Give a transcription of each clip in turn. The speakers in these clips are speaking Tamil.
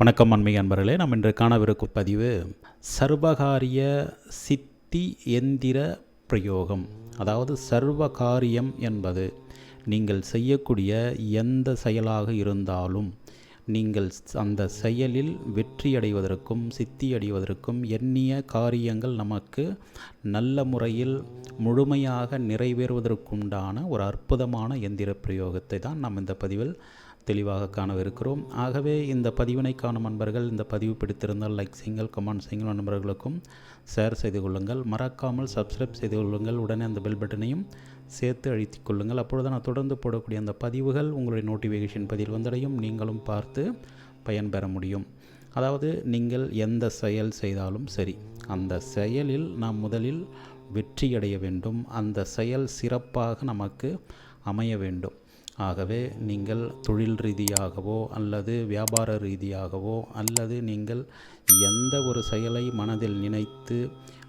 வணக்கம் அண்மை அன்பர்களே நாம் இன்று காணவிருக்கும் பதிவு சர்வகாரிய சித்தி எந்திர பிரயோகம். அதாவது சர்வகாரியம் என்பது நீங்கள் செய்யக்கூடிய எந்த செயலாக இருந்தாலும் நீங்கள் அந்த செயலில் வெற்றி அடைவதற்கும் சித்தி அடைவதற்கும் எண்ணிய காரியங்கள் நமக்கு நல்ல முறையில் முழுமையாக நிறைவேறுவதற்குண்டான ஒரு அற்புதமான எந்திர பிரயோகத்தை தான் நாம் இந்த பதிவில் தெளிவாக காணவிருக்கிறோம். ஆகவே இந்த பதிவினை காணும் நண்பர்கள் இந்த பதிவு பிடித்திருந்தால் லைக் செய்யுங்கள் கமெண்ட் செய்யுங்கள் நண்பர்களுக்கும் ஷேர் செய்து கொள்ளுங்கள். மறக்காமல் சப்ஸ்கிரைப் செய்து கொள்ளுங்கள். உடனே அந்த பெல் பட்டனையும் சேர்த்து அழித்துக் கொள்ளுங்கள். அப்பொழுது நான் தொடர்ந்து போடக்கூடிய அந்த பதிவுகள் உங்களுடைய நோட்டிஃபிகேஷன் பதில் வந்தடையும். நீங்களும் பார்த்து பயன்பெற முடியும். அதாவது நீங்கள் எந்த செயல் செய்தாலும் சரி அந்த செயலில் நாம் முதலில் வெற்றியடைய வேண்டும். அந்த செயல் சிறப்பாக நமக்கு அமைய வேண்டும். ஆகவே நீங்கள் தொழில் ரீதியாகவோ அல்லது வியாபார ரீதியாகவோ அல்லது நீங்கள் எந்த ஒரு செயலை மனதில் நினைத்து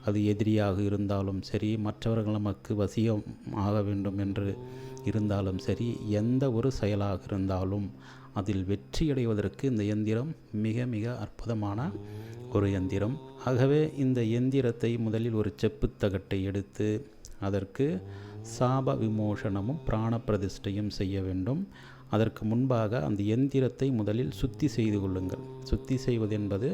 அது எதிரியாக இருந்தாலும் சரி மற்றவர்கள் நமக்கு வசியம் ஆக வேண்டும் என்று இருந்தாலும் சரி எந்த ஒரு செயலாக இருந்தாலும் அதில் வெற்றியடைவதற்கு இந்த எந்திரம் மிக மிக அற்புதமான ஒரு எந்திரம். ஆகவே இந்த எந்திரத்தை முதலில் ஒரு செப்புத்தகட்டை எடுத்து அதற்கு சாப விமோசனமும் பிராண பிரதிஷ்டையும் செய்ய வேண்டும். அதற்கு முன்பாக அந்த எந்திரத்தை முதலில் சுத்தி செய்து கொள்ளுங்கள். சுத்தி செய்வது என்பது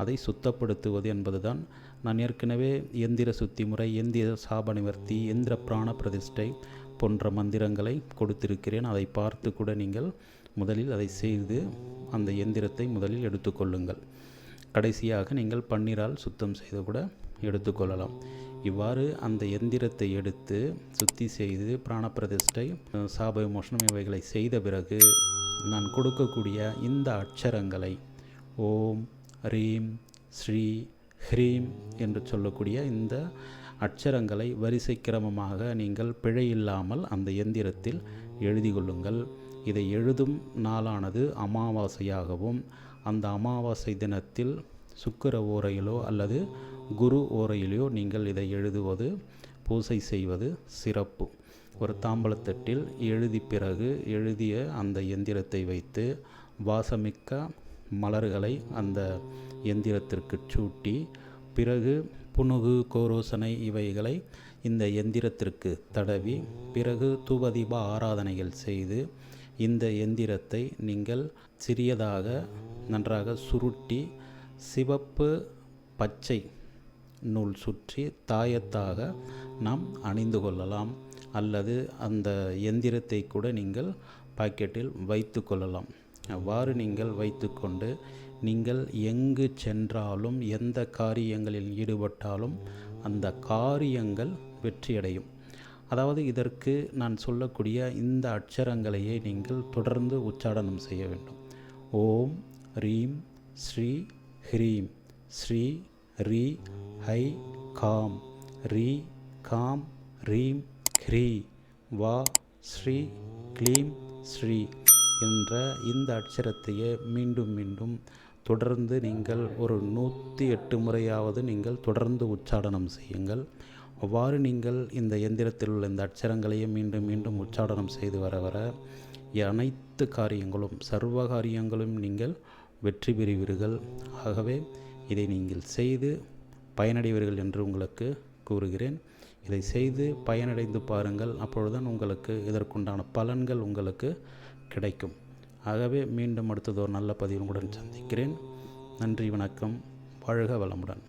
அதை சுத்தப்படுத்துவது என்பதுதான். நான் ஏற்கனவே எந்திர சுத்தி முறை எந்திர சாப நிவர்த்தி எந்திர பிராண பிரதிஷ்டை போன்ற மந்திரங்களை கொடுத்திருக்கிறேன். அதை பார்த்து கூட நீங்கள் முதலில் அதை செய்து அந்த எந்திரத்தை முதலில் எடுத்துக்கொள்ளுங்கள் கடைசியாக நீங்கள் பன்னீரால் சுத்தம் செய்து கூட எடுத்துக்கொள்ளலாம் இவ்வாறு அந்த எந்திரத்தை எடுத்து சுத்தி செய்து பிராணப்பிரதிஷ்டை சாப விமோசனம் இவைகளை செய்த பிறகு நான் கொடுக்கக்கூடிய இந்த அட்சரங்களை ஓம் ரீம் ஸ்ரீ ஹ்ரீம் என்று சொல்லக்கூடிய இந்த அட்சரங்களை வரிசை கிரமமாக நீங்கள் பிழை இல்லாமல் அந்த எந்திரத்தில் எழுதி கொள்ளுங்கள். இதை எழுதும் நாளானது அமாவாசையாகவும் அந்த அமாவாசை தினத்தில் சுக்கர ஓரையிலோ அல்லது குரு ஓரையிலோ நீங்கள் இதை எழுதுவது பூசை செய்வது சிறப்பு. ஒரு தாம்பலத்தட்டில் எழுதி பிறகு எழுதிய அந்த எந்திரத்தை வைத்து வாசமிக்க மலர்களை அந்த எந்திரத்திற்கு சூட்டி பிறகு புனுகு கோரோசனை இவைகளை இந்த எந்திரத்திற்கு தடவி பிறகு தூபதீப ஆராதனைகள் செய்து இந்த எந்திரத்தை நீங்கள் சிறியதாக நன்றாக சுருட்டி சிவப்பு பச்சை நூல் சுற்றி தாயத்தாக நாம் அணிந்து கொள்ளலாம். அல்லது அந்த எந்திரத்தை கூட நீங்கள் பாக்கெட்டில் வைத்து கொள்ளலாம். அவ்வாறு நீங்கள் வைத்துக்கொண்டு நீங்கள் எங்கு சென்றாலும் எந்த காரியங்களில் ஈடுபட்டாலும் அந்த காரியங்கள் வெற்றியடையும். அதாவது இதற்கு நான் சொல்லக்கூடிய இந்த அட்சரங்களையே நீங்கள் தொடர்ந்து உச்சாடனம் செய்ய வேண்டும். ஓம் ரீம் ஸ்ரீ ஹ்ரீம் ஸ்ரீ ரீ ஹை காம். ரீ காம் ரீம் ஹ்ரீ. வா ஸ்ரீ க்ளீம் ஸ்ரீ என்ற இந்த அட்சரத்தையே மீண்டும் மீண்டும் தொடர்ந்து நீங்கள் ஒரு நூற்றி எட்டு முறையாவது நீங்கள் தொடர்ந்து உச்சாடனம் செய்யுங்கள். அவ்வாறு நீங்கள் இந்த எந்திரத்தில் உள்ள இந்த அட்சரங்களையே மீண்டும் மீண்டும் உச்சாடனம் செய்து வர வர அனைத்து காரியங்களும் சர்வ காரியங்களும் நீங்கள் வெற்றி பெறுவீர்கள். ஆகவே இதை நீங்கள் செய்து பயனடைவீர்கள் என்று உங்களுக்கு கூறுகிறேன். இதை செய்து பயனடைந்து பாருங்கள். அப்பொழுதுதான் உங்களுக்கு இதற்குண்டான பலன்கள் உங்களுக்கு கிடைக்கும். ஆகவே மீண்டும் அடுத்தது ஒரு நல்ல பதிவுடன் சந்திக்கிறேன். நன்றி வணக்கம். வாழ்க வளமுடன்.